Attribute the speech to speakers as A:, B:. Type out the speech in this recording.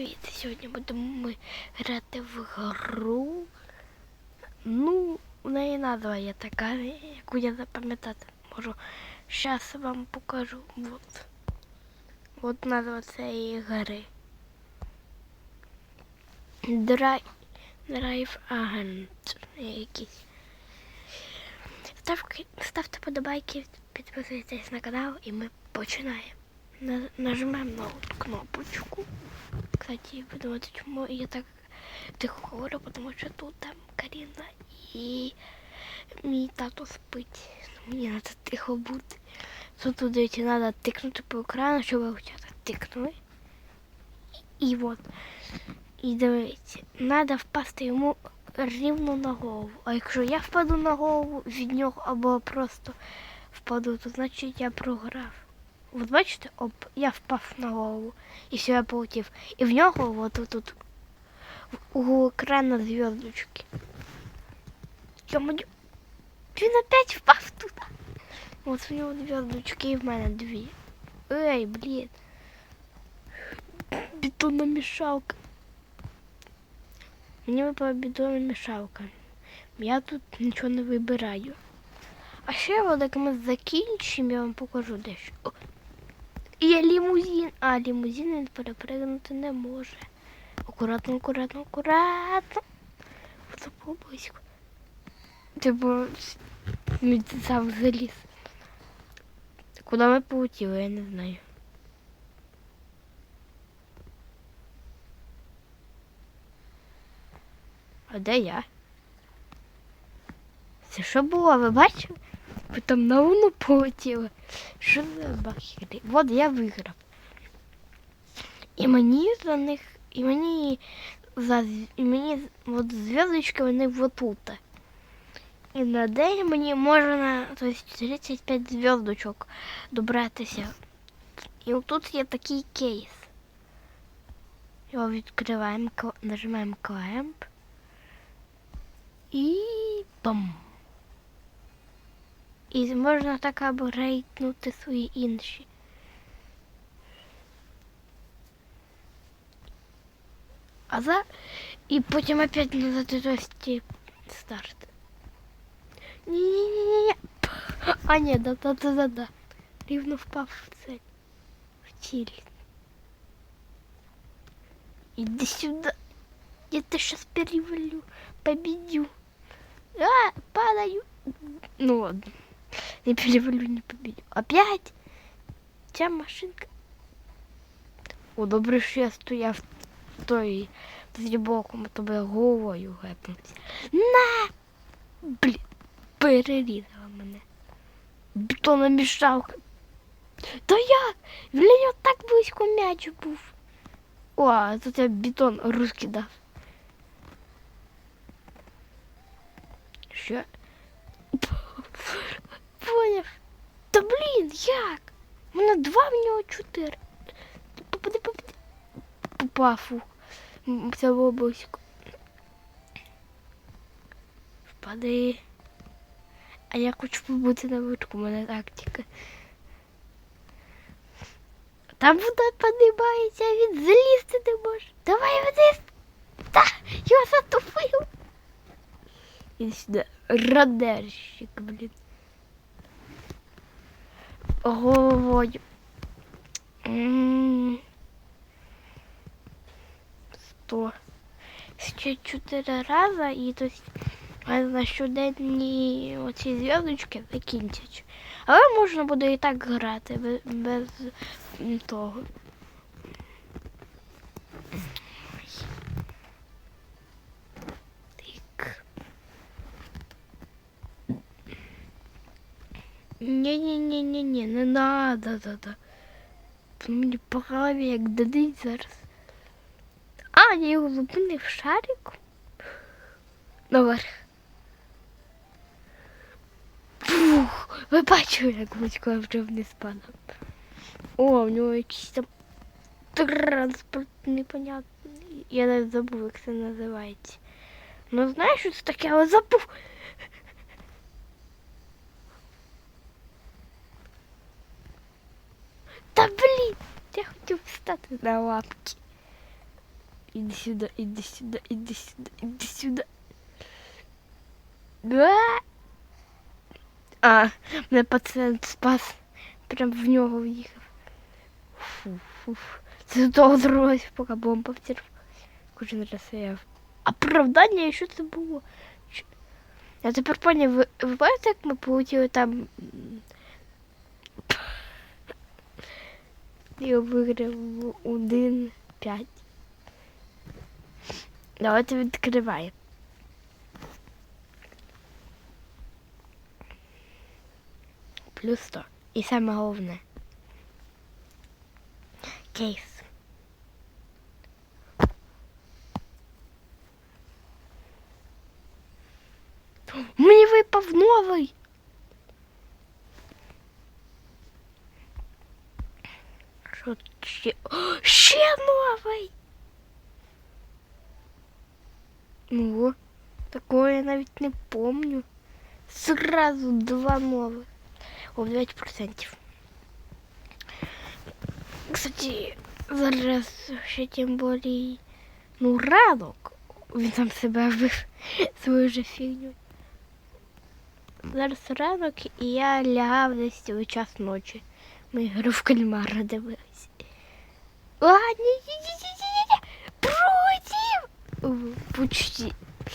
A: Привіт, сьогодні будемо ми грати в гру. Ну, у неї назва є така, яку я запам'ятати можу. Зараз вам покажу. Вот. От назва цієї гри. Драйв, Драйв Агент якийсь. Ставте подобайки, підписуйтесь на канал і ми починаємо. На- Нажмемо на кнопочку. Кстати, думаєте, чому я так тихо говорю, тому що тут там Каріна і мій тато спить. Мені треба тихо бути. Тут дивіться, треба тикнути по екрану, щоб хоча тикнули. І, от. І дивіться, треба впасти йому рівно на голову. А якщо я впаду на голову від нього або просто впаду, то значить я програв. От бачите, оп, я впав на голову. І все, я полетів. І в нього от тут, у екрана зв'язочки. Він опять впав туди. От у нього зв'язочки і в мене дві. Ей, блін. Бетономішалка. Мені випала бетономішалка. Я тут нічого не вибираю. А ще як ми закінчимо, я вам покажу дещо. Є лімузин. А, лімузин він перепригнути не може. Акуратно, акуратно, акуратно. Це було близько. Типу, він заліз. Куди ми полетіли, я не знаю. А де я? Це що було, ви бачили? Ви там на луну полетіли. Що за бахери? От я виграв. І мені за них, і мені за і мені от зв'язочки вони вот І на день мені можна то есть, 35 зв'язочок добратися. І тут є такий кейс. Його відкриваємо, нажимаємо clamp. І бам. І можна так або рейтнути свої інші. А за... І потім опять назад довести старт. Ні-ні-ні-ні. А ні, да, да, да, да, да. Рівно впав в цель. В ціль. Иди сюда. Я тебя сейчас перевалю. Победю. А, падаю. Ну ладно. Не перевалю, не победю. Опять? Ця машинка. О, добре, що я в той з боком, а то би головою гепнувся. На! Блін, перерізала мене. Бетонна мішалка. Та як? Блін, так близько м'яч був. О, тут я бетон розкидав. Що? Поняв. Та блін, як? У мене два в нього чотири. Попади, попади. Попав. Це було близько. Впади. А я хочу побути на вишку, у мене тактика. Там вода поднимається, а він залізти не може. Давай вниз. Та, його затопив. Іди сюди. Радарщик, блін. Головою. Сто. Ще чотири рази і то есть на щоденні оці зв'язочки закінчать. Але можна буде і так грати без, того. Ні-ні-ні-ні-ні, не надо, да, да. Мені по голові як дадуть зараз. А, я його зупинив шарик. Наверх. Фух, ви бачили, як близько я вже вниз падав. О, в нього якийсь там транспорт непонятний. Я навіть забув, як це називається. Ну знаєш, що це таке, але забув. я хотів встати на лапки. Иди сюда, иди сюда, иди сюда, иди сюда. Да. А, мене пацієнт спас. Прям в нього в'їхав. Фу, фу. фу. Це до того зробилось, поки бомба втірвалась. Кожен раз я... Оправдання, що це було? Що- Я тепер поняв, ви, ви пам'ятаєте, як ми полетіли там... І виграв 1-5. Давайте відкриваємо. Плюс 100. І саме головне. Кейс. Мені випав новий. Що ще? Ще новий. Ну, такое я навіть не помню. Сразу два новых. О, 9%. Кстати, зараз ще тим более, ну, ранок. Він там себе вбив свою же фігню. Зараз ранок і я лягав десь у час ночі. Ми гру в кальмара дивились. А, ні, ні, ні, ні, ні, ні, ні. Против! О, Почти.